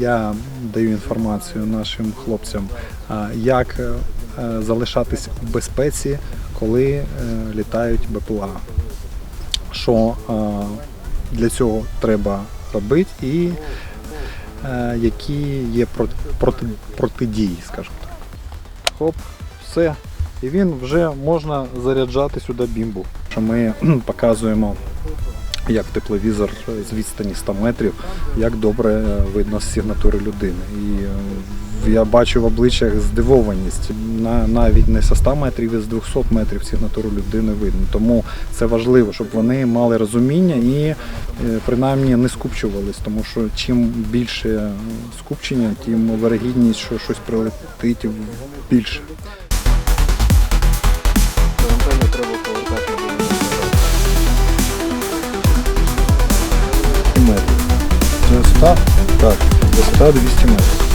Я даю інформацію нашим хлопцям, як е, е, залишатись в безпеці, коли е, літають БПЛА. Що для цього треба робити і які є проти, проти, протидії, скажімо так. Хоп, все. І він вже можна заряджати сюди бімбу. Що ми показуємо як тепловізор з відстані 100 метрів, як добре е, видно з сигнатури людини. І е, я бачу в обличчях здивованість. Навіть не зі 100 метрів, і з 200 метрів сигнатуру людини видно. Тому це важливо, щоб вони мали розуміння і е, принаймні не скупчувались, тому що чим більше скупчення, тим вирогідність, що щось прилетить більше. Так, висота 200 метрів.